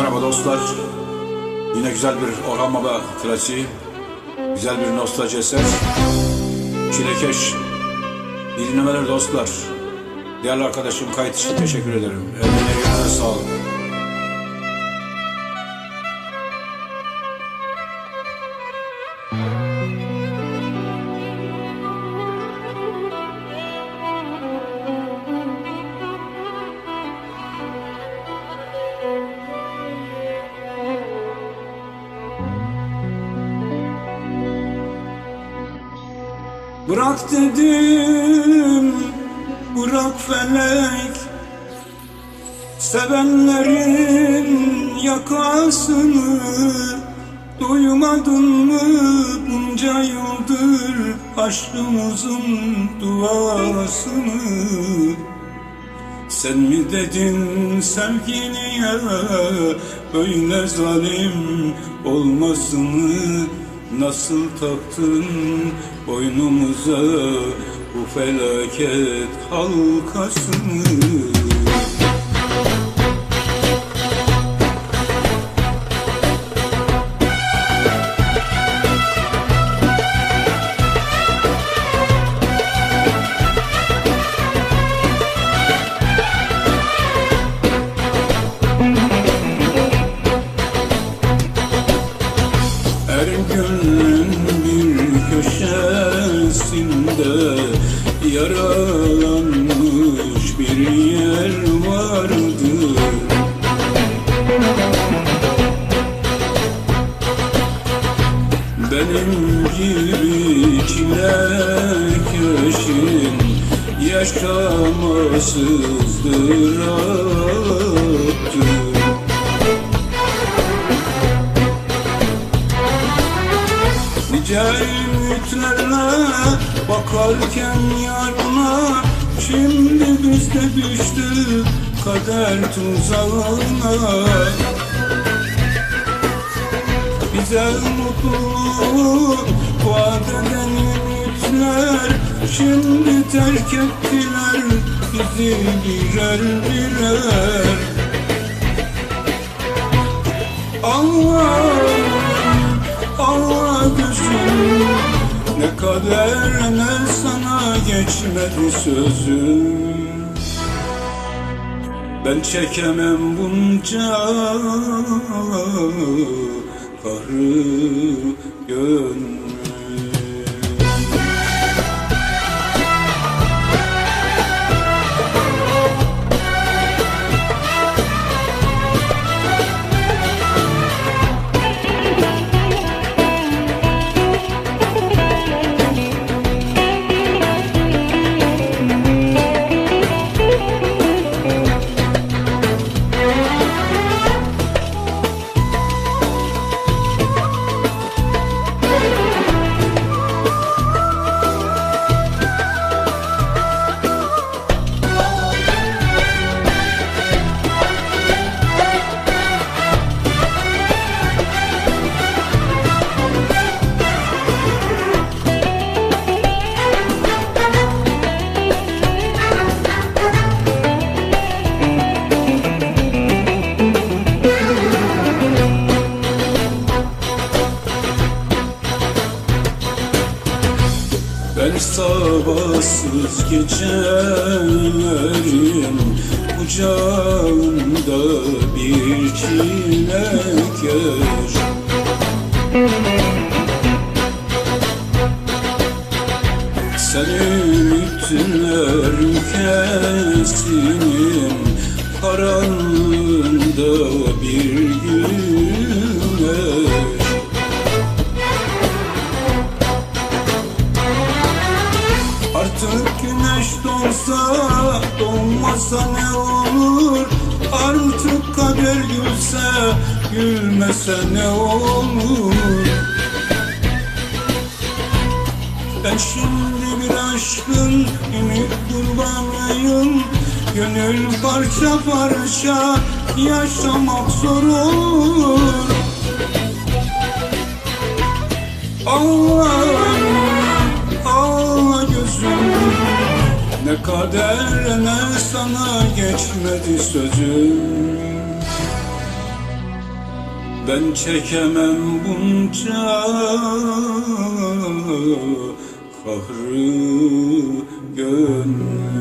Merhaba dostlar. Yine güzel bir Orhan Baba klasiği. Güzel bir nostalji eser. Çilekeş. Dinlemeler dostlar. Değerli arkadaşım kayıt için teşekkür ederim. Eline yüreğine sağlık. Bırak dedim, bırak felek. Sevenlerin yakasını Duymadın mı? Bunca yıldır aşkımızın duasını. Sen mi dedin sevgiliye böyle zalim olmasını Nasıl taktın boynumuza bu felaket halkasını köşesinde yaralanmış bir yer vardır Benim gibi çilekeşin yaşamasızdır attır Nice ümitlerle bakarken yarına Şimdi biz de düştük kader tuzağına. Bize mutluluğu vaat eden ümitler Şimdi terk ettiler bizi birer birer Allah Ne kader ne sana geçmedi sözüm. Ben çekemem bunca kahrı gönlüm sabahsız gecelerim Kucağımda bir çilekeş. Sen ümitler ülkesinin Karanlığında bir güneş doğmasa ne olur? Artık kader gülse gülmese ne olur? Ben şimdi bir aşkın ümit kurbanıyım. Gönül parça parça yaşamak zor olur. Allah Ne kader ne sana geçmedi sözüm. Ben çekemem bunca kahrı gönlüm